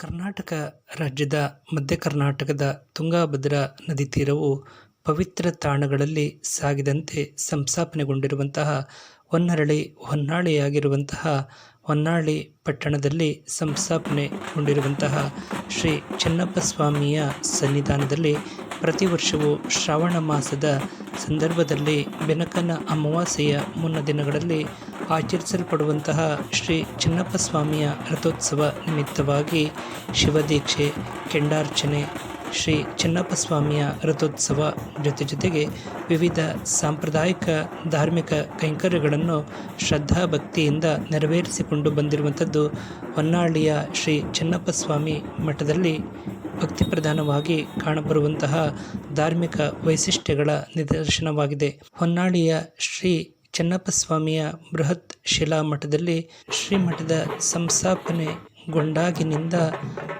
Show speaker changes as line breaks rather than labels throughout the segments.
ಕರ್ನಾಟಕ ರಾಜ್ಯದ ಮಧ್ಯ ಕರ್ನಾಟಕದ ತುಂಗಾಭದ್ರಾ ನದಿ ತೀರವು ಪವಿತ್ರ ತಾಣಗಳಲ್ಲಿ ಸಾಗಿದಂತೆ ಸಂಸ್ಥಾಪನೆಗೊಂಡಿರುವಂತಹ ಹೊನ್ನರಳಿ ಹೊನ್ನಾಳಿಯಾಗಿರುವಂತಹ ಹೊನ್ನಾಳಿ ಪಟ್ಟಣದಲ್ಲಿ ಸಂಸ್ಥಾಪನೆಗೊಂಡಿರುವಂತಹ ಶ್ರೀ ಚೆನ್ನಪ್ಪ ಸ್ವಾಮಿಯ ಸನ್ನಿಧಾನದಲ್ಲಿ ಪ್ರತಿ ವರ್ಷವೂ ಶ್ರಾವಣ ಮಾಸದ ಸಂದರ್ಭದಲ್ಲಿ ಬೆನಕನ ಅಮಾವಾಸ್ಯೆಯ ಮುನ್ನ ದಿನಗಳಲ್ಲಿ ಆಚರಿಸಲ್ಪಡುವಂತಹ ಶ್ರೀ ಚಿನ್ನಪ್ಪ ಸ್ವಾಮಿಯ ರಥೋತ್ಸವ ನಿಮಿತ್ತವಾಗಿ ಶಿವದೀಕ್ಷೆ, ಕೆಂಡಾರ್ಚನೆ, ಶ್ರೀ ಚಿನ್ನಪ್ಪ ಸ್ವಾಮಿಯ ರಥೋತ್ಸವ ಜೊತೆ ಜೊತೆಗೆ ವಿವಿಧ ಸಾಂಪ್ರದಾಯಿಕ ಧಾರ್ಮಿಕ ಕೈಂಕರ್ಯಗಳನ್ನು ಶ್ರದ್ಧಾಭಕ್ತಿಯಿಂದ ನೆರವೇರಿಸಿಕೊಂಡು ಬಂದಿರುವಂಥದ್ದು ಹೊನ್ನಾಳಿಯ ಶ್ರೀ ಚಿನ್ನಪ್ಪ ಸ್ವಾಮಿ ಮಠದಲ್ಲಿ ಭಕ್ತಿ ಪ್ರಧಾನವಾಗಿ ಕಾಣಬರುವಂತಹ ಧಾರ್ಮಿಕ ವೈಶಿಷ್ಟ್ಯಗಳ ನಿದರ್ಶನವಾಗಿದೆ. ಹೊನ್ನಾಳಿಯ ಶ್ರೀ ಚೆನ್ನಪ್ಪ ಸ್ವಾಮಿಯ ಬೃಹತ್ ಶಿಲಾ ಮಠದಲ್ಲಿ ಶ್ರೀಮಠದ ಸಂಸ್ಥಾಪನೆಗೊಂಡಾಗಿನಿಂದ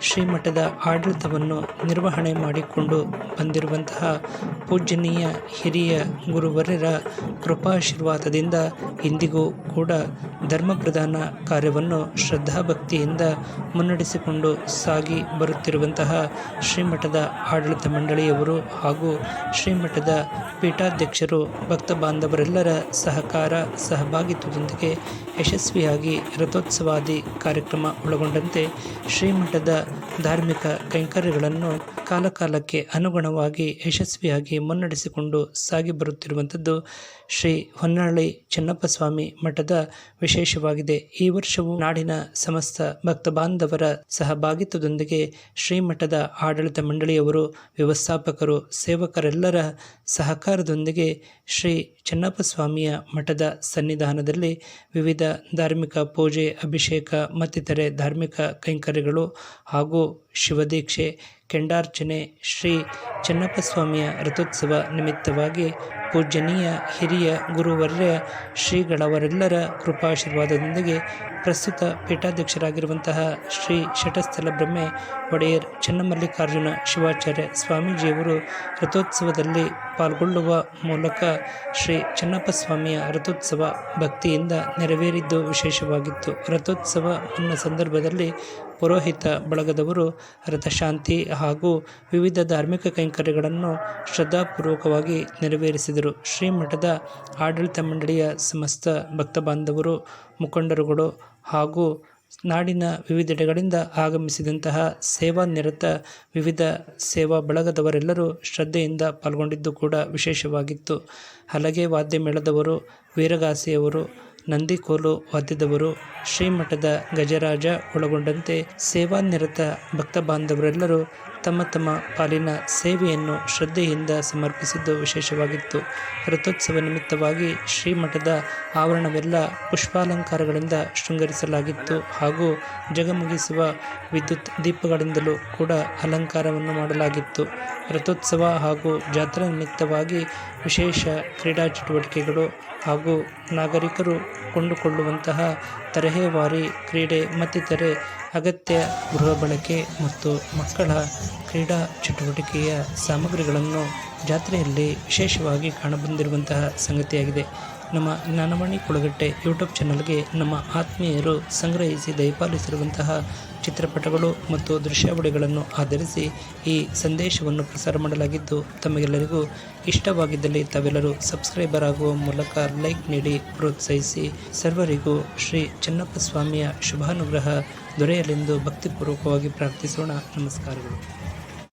ಶ್ರೀಮಠದ ಆಡಳಿತವನ್ನು ನಿರ್ವಹಣೆ ಮಾಡಿಕೊಂಡು ಬಂದಿರುವಂತಹ ಪೂಜ್ಯನೀಯ ಹಿರಿಯ ಗುರುವರ್ಯರ ಕೃಪಾಶೀರ್ವಾದದಿಂದ ಇಂದಿಗೂ ಕೂಡ ಧರ್ಮ ಪ್ರಧಾನ ಕಾರ್ಯವನ್ನು ಶ್ರದ್ಧಾಭಕ್ತಿಯಿಂದ ಮುನ್ನಡೆಸಿಕೊಂಡು ಸಾಗಿ ಬರುತ್ತಿರುವಂತಹ ಶ್ರೀಮಠದ ಆಡಳಿತ ಮಂಡಳಿಯವರು ಹಾಗೂ ಶ್ರೀಮಠದ ಪೀಠಾಧ್ಯಕ್ಷರು ಭಕ್ತ ಬಾಂಧವರೆಲ್ಲರ ಸಹಕಾರ, ಸಹಭಾಗಿತ್ವದೊಂದಿಗೆ ಯಶಸ್ವಿಯಾಗಿ ರಥೋತ್ಸವಾದಿ ಕಾರ್ಯಕ್ರಮ ಒಳಗೊಂಡಂತೆ ಶ್ರೀಮಠದ ಧಾರ್ಮಿಕ ಕೈಂಕರ್ಯಗಳನ್ನು ಕಾಲಕಾಲಕ್ಕೆ ಅನುಗುಣವಾಗಿ ಯಶಸ್ವಿಯಾಗಿ ಮುನ್ನಡೆಸಿಕೊಂಡು ಸಾಗಿ ಬರುತ್ತಿರುವಂಥದ್ದು ಶ್ರೀ ಹೊನ್ನಾಳಿ ಚನ್ನಪ್ಪಸ್ವಾಮಿ ಮಠದ ವಿಶೇಷವಾಗಿದೆ. ಈ ವರ್ಷವೂ ನಾಡಿನ ಸಮಸ್ತ ಭಕ್ತ ಬಾಂಧವರ ಸಹಭಾಗಿತ್ವದೊಂದಿಗೆ ಶ್ರೀಮಠದ ಆಡಳಿತ ಮಂಡಳಿಯವರು, ವ್ಯವಸ್ಥಾಪಕರು, ಸೇವಕರೆಲ್ಲರ ಸಹಕಾರದೊಂದಿಗೆ ಶ್ರೀ ಚೆನ್ನಪ್ಪ ಸ್ವಾಮಿಯ ಮಠದ ಸನ್ನಿಧಾನದಲ್ಲಿ ವಿವಿಧ ಧಾರ್ಮಿಕ ಪೂಜೆ ಅಭಿಷೇಕ ಮತ್ತಿತರೆ ಧಾರ್ಮಿಕ ಕೈಂಕರ್ಯಗಳು ಹಾಗೂ ಶಿವದೀಕ್ಷೆ ಕೆಂಡಾರ್ಚನೆ ಶ್ರೀ ಚನ್ನಪ್ಪಸ್ವಾಮಿಯ ರಥೋತ್ಸವ ನಿಮಿತ್ತವಾಗಿ ಪೂಜ್ಯನೀಯ ಹಿರಿಯ ಗುರುವರ್ಯ ಶ್ರೀಗಳವರೆಲ್ಲರ ಕೃಪಾಶೀರ್ವಾದದೊಂದಿಗೆ ಪ್ರಸ್ತುತ ಪೀಠಾಧ್ಯಕ್ಷರಾಗಿರುವಂತಹ ಶ್ರೀ ಷಟಸ್ಥಲ ಬ್ರಹ್ಮೆ ಒಡೆಯರ್ ಚನ್ನಮಲ್ಲಿಕಾರ್ಜುನ ಶಿವಾಚಾರ್ಯ ಸ್ವಾಮೀಜಿಯವರು ರಥೋತ್ಸವದಲ್ಲಿ ಪಾಲ್ಗೊಳ್ಳುವ ಮೂಲಕ ಶ್ರೀ ಚನ್ನಪ್ಪ ಸ್ವಾಮಿಯ ರಥೋತ್ಸವ ಭಕ್ತಿಯಿಂದ ನೆರವೇರಿದ್ದು ವಿಶೇಷವಾಗಿತ್ತು. ರಥೋತ್ಸವ ಮುನ್ನ ಸಂದರ್ಭದಲ್ಲಿ ಪುರೋಹಿತ ಬಳಗದವರು ರಥಶಾಂತಿ ಹಾಗೂ ವಿವಿಧ ಧಾರ್ಮಿಕ ಕೈಂಕರ್ಯಗಳನ್ನು ಶ್ರದ್ಧಾಪೂರ್ವಕವಾಗಿ ನೆರವೇರಿಸಿದರು. ಶ್ರೀಮಠದ ಆಡಳಿತ ಮಂಡಳಿಯ ಸಮಸ್ತ ಭಕ್ತ ಬಾಂಧವರು ಮುಖಂಡರುಗಳು ಹಾಗೂ ನಾಡಿನ ವಿವಿಧೆಡೆಗಳಿಂದ ಆಗಮಿಸಿದಂತಹ ಸೇವಾ ನಿರತ ವಿವಿಧ ಸೇವಾ ಬಳಗದವರೆಲ್ಲರೂ ಶ್ರದ್ಧೆಯಿಂದ ಪಾಲ್ಗೊಂಡಿದ್ದು ಕೂಡ ವಿಶೇಷವಾಗಿತ್ತು. ಹಲಗೆ ವಾದ್ಯ ಮೇಳದವರು ವೀರಗಾಸೆಯವರು ನಂದಿಕೋಲು ವಾದ್ಯದವರು ಶ್ರೀಮಠದ ಗಜರಾಜ ಒಳಗೊಂಡಂತೆ ಸೇವಾನಿರತ ಭಕ್ತ ಬಾಂಧವರೆಲ್ಲರೂ ತಮ್ಮ ತಮ್ಮ ಪಾಲಿನ ಸೇವೆಯನ್ನು ಶ್ರದ್ಧೆಯಿಂದ ಸಮರ್ಪಿಸಿದ್ದು ವಿಶೇಷವಾಗಿತ್ತು. ರಥೋತ್ಸವ ನಿಮಿತ್ತವಾಗಿ ಶ್ರೀಮಠದ ಆವರಣವೆಲ್ಲ ಪುಷ್ಪಾಲಂಕಾರಗಳಿಂದ ಶೃಂಗರಿಸಲಾಗಿತ್ತು ಹಾಗೂ ಜಗಮುಗಿಸುವ ವಿದ್ಯುತ್ ದೀಪಗಳಿಂದಲೂ ಕೂಡ ಅಲಂಕಾರವನ್ನು ಮಾಡಲಾಗಿತ್ತು. ರಥೋತ್ಸವ ಹಾಗೂ ಜಾತ್ರಾ ನಿಮಿತ್ತವಾಗಿ ವಿಶೇಷ ಕ್ರೀಡಾ ಚಟುವಟಿಕೆಗಳು ಹಾಗೂ ನಾಗರಿಕರು ಕೊಂಡುಕೊಳ್ಳುವಂತಹ ತರಹೇವಾರಿ ಕ್ರೀಡೆ ಮತ್ತಿತರೆ ಅಗತ್ಯ ಗೃಹ ಬಳಕೆ ಮತ್ತು ಮಕ್ಕಳ ಕ್ರೀಡಾ ಚಟುವಟಿಕೆಯ ಸಾಮಗ್ರಿಗಳನ್ನು ಜಾತ್ರೆಯಲ್ಲಿ ವಿಶೇಷವಾಗಿ ಕಾಣಬಂದಿರುವಂತಹ ಸಂಗತಿಯಾಗಿದೆ. ನಮ್ಮ ಜ್ಞಾನವಾಣಿ ಕುಳಗಟ್ಟೆ ಯೂಟ್ಯೂಬ್ ಚಾನಲ್ಗೆ ನಮ್ಮ ಆತ್ಮೀಯರು ಸಂಗ್ರಹಿಸಿ ದಯಪಾಲಿಸಿರುವಂತಹ ಚಿತ್ರಪಟಗಳು ಮತ್ತು ದೃಶ್ಯಾವಳಿಗಳನ್ನು ಆಧರಿಸಿ ಈ ಸಂದೇಶವನ್ನು ಪ್ರಸಾರ ಮಾಡಲಾಗಿದ್ದು ತಮಗೆಲ್ಲರಿಗೂ ಇಷ್ಟವಾಗಿದ್ದಲ್ಲಿ ತಾವೆಲ್ಲರೂ ಸಬ್ಸ್ಕ್ರೈಬರ್ ಆಗುವ ಮೂಲಕ ಲೈಕ್ ನೀಡಿ ಪ್ರೋತ್ಸಾಹಿಸಿ. ಸರ್ವರಿಗೂ ಶ್ರೀ ಚನ್ನಪ್ಪ ಸ್ವಾಮಿಯ ಶುಭಾನುಗ್ರಹ ದೊರೆಯಲೆಂದು ಭಕ್ತಿಪೂರ್ವಕವಾಗಿ ಪ್ರಾರ್ಥಿಸೋಣ. ನಮಸ್ಕಾರಗಳು.